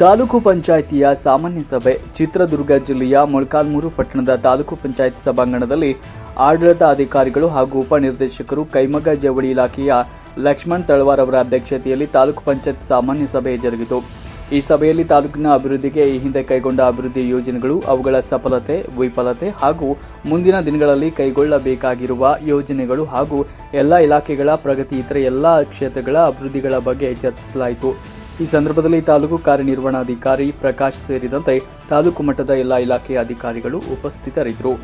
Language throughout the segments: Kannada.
ತಾಲೂಕು ಪಂಚಾಯಿತಿಯ ಸಾಮಾನ್ಯ ಸಭೆ ಚಿತ್ರದುರ್ಗ ಜಿಲ್ಲೆಯ ಮೊಳಕಾಲ್ಮೂರು ಪಟ್ಟಣದ ತಾಲೂಕು ಪಂಚಾಯತ್ ಸಭಾಂಗಣದಲ್ಲಿ ಆಡಳಿತ ಅಧಿಕಾರಿಗಳು ಹಾಗೂ ಉಪನಿರ್ದೇಶಕರು ಕೈಮಗ್ಗ ಜವಳಿ ಇಲಾಖೆಯ ಲಕ್ಷ್ಮಣ್ ತಳವಾರ್ ಅವರ ಅಧ್ಯಕ್ಷತೆಯಲ್ಲಿ ತಾಲೂಕು ಪಂಚಾಯತ್ ಸಾಮಾನ್ಯ ಸಭೆ ಜರುಗಿತು. ಈ ಸಭೆಯಲ್ಲಿ ತಾಲೂಕಿನ ಅಭಿವೃದ್ಧಿಗೆ ಈ ಹಿಂದೆ ಕೈಗೊಂಡ ಅಭಿವೃದ್ಧಿ ಯೋಜನೆಗಳು, ಅವುಗಳ ಸಫಲತೆ, ವಿಫಲತೆ ಹಾಗೂ ಮುಂದಿನ ದಿನಗಳಲ್ಲಿ ಕೈಗೊಳ್ಳಬೇಕಾಗಿರುವ ಯೋಜನೆಗಳು ಹಾಗೂ ಎಲ್ಲ ಇಲಾಖೆಗಳ ಪ್ರಗತಿ ಇತರ ಎಲ್ಲ ಕ್ಷೇತ್ರಗಳ ಅಭಿವೃದ್ಧಿಗಳ ಬಗ್ಗೆ ಚರ್ಚಿಸಲಾಯಿತು. ಈ ಸಂದರ್ಭದಲ್ಲಿ ತಾಲೂಕು ಕಾರ್ಯನಿರ್ವಹಣಾಧಿಕಾರಿ ಪ್ರಕಾಶ್ ಸೇರಿದಂತೆ ತಾಲೂಕು ಮಟ್ಟದ ಎಲ್ಲ ಇಲಾಖೆಯ ಅಧಿಕಾರಿಗಳು ಉಪಸ್ಥಿತರಿದ್ದರು.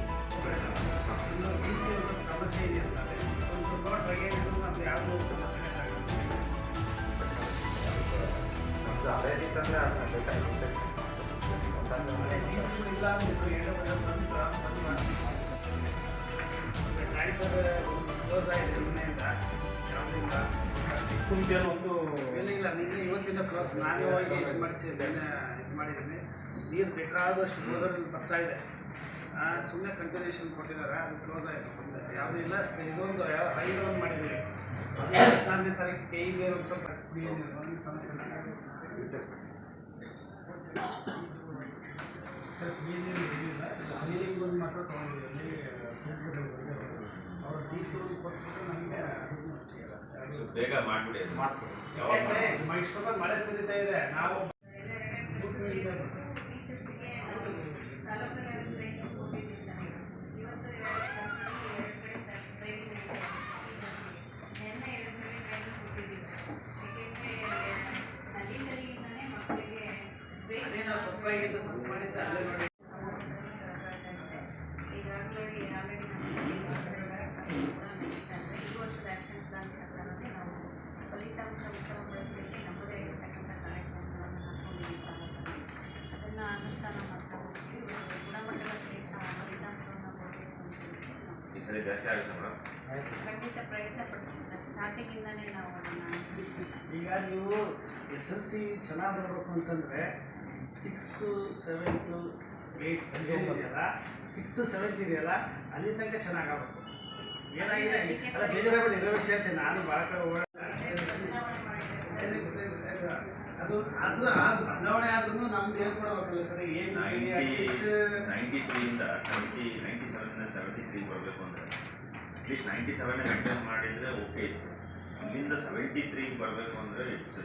ಒಂದು ಇಲ್ಲ, ನಿನ್ನೆ ಇವತ್ತಿನ ಕ್ಲೋಸ್ ನಾನೇ ಹೋಗಿ ಇದು ಮಾಡಿಸಿದ್ದೇನೆ ಇದು ಮಾಡಿದ್ದೀನಿ. ನೀರು ಬೇಕಾದಷ್ಟು ಬೋರ್ವೆಲ್ ಬರ್ತಾ ಇದೆ. ಸುಮ್ಮನೆ ಕಂಟಿನ್ಯೂಷನ್ ಕೊಟ್ಟಿದ್ದಾರೆ, ಅದು ಕ್ಲೋಸ್ ಆಯಿತು ಯಾವುದೂ ಇಲ್ಲ ಇದೊಂದು, ಯಾವ ಐದು ಒಂದು ಮಾಡಿದ್ದೀವಿ ಹದಿನಾರನೇ ತಾರೀಕು ಕೈಗೆ ಒಂದು ಸ್ವಲ್ಪ ಒಂದು ಸಮಸ್ಯೆ ಸರ್ ಒಂದು ಮಾತ್ರ ತೊಗೊಂಡಿದ್ದೀವಿ ಅವ್ರು ಡಿ ಸಿ ಒಂದು ಕೊಟ್ಬಿಟ್ಟು ನಮಗೆ. ಬೇಗ ಮಾಡ್ಬಿಡಿ ಮಾಡಿಸ್ಕೊಡಿ ಇಷ್ಟೊಂದು ಮಳೆ ಸುರಿತಾ ಇದೆ. ನಾವು ಸರಿ ಜಾಸ್ತಿ ಆಗುತ್ತೆ ಮೇಡಮ್. ಖಂಡಿತ ಪ್ರಯತ್ನ ಪಡ್ತೀವಿ ಸರ್. ಸ್ಟಾರ್ಟಿಂಗಿಂದನೇ ನಾವು ಅದನ್ನು ಈಗ ನೀವು ಎಸ್ ಎಲ್ ಸಿ ಚೆನ್ನಾಗಿ ಬರಬೇಕು ಅಂತಂದರೆ ಸಿಕ್ಸ್ತು ಸೆವೆಂತು ಏಯ್ಟ್ ಇದೆಯಲ್ಲ ಸಿಕ್ಸ್ತು ಸೆವೆಂತ್ ಇದೆಯಲ್ಲ ಅಲ್ಲಿ ತನಕ ಚೆನ್ನಾಗಾಗಬೇಕು ಏನಾಗಿದೆ? ಅಲ್ಲ ಬೇಜಾರಾಗಬೇಡಿ ಇರೋ ವಿಷಯ ಹೇಳ್ತೀನಿ. ನಾನು ಭಾಳ ಕಡೆ ನೈಂಟಿ ತ್ರೀಯಿಂದ ಸೆವೆಂಟಿ ನೈಂಟಿ ಸೆವೆಂಟಿ ತ್ರೀ ಬರಬೇಕು ಅಂದರೆ at least ninety seven maintain ಮಾಡಿದರೆ ಓಕೆ ಇತ್ತು. ಇಲ್ಲಿಂದ ಸೆವೆಂಟಿ ತ್ರೀ ಬರಬೇಕು ಅಂದರೆ ಇಟ್ಸ್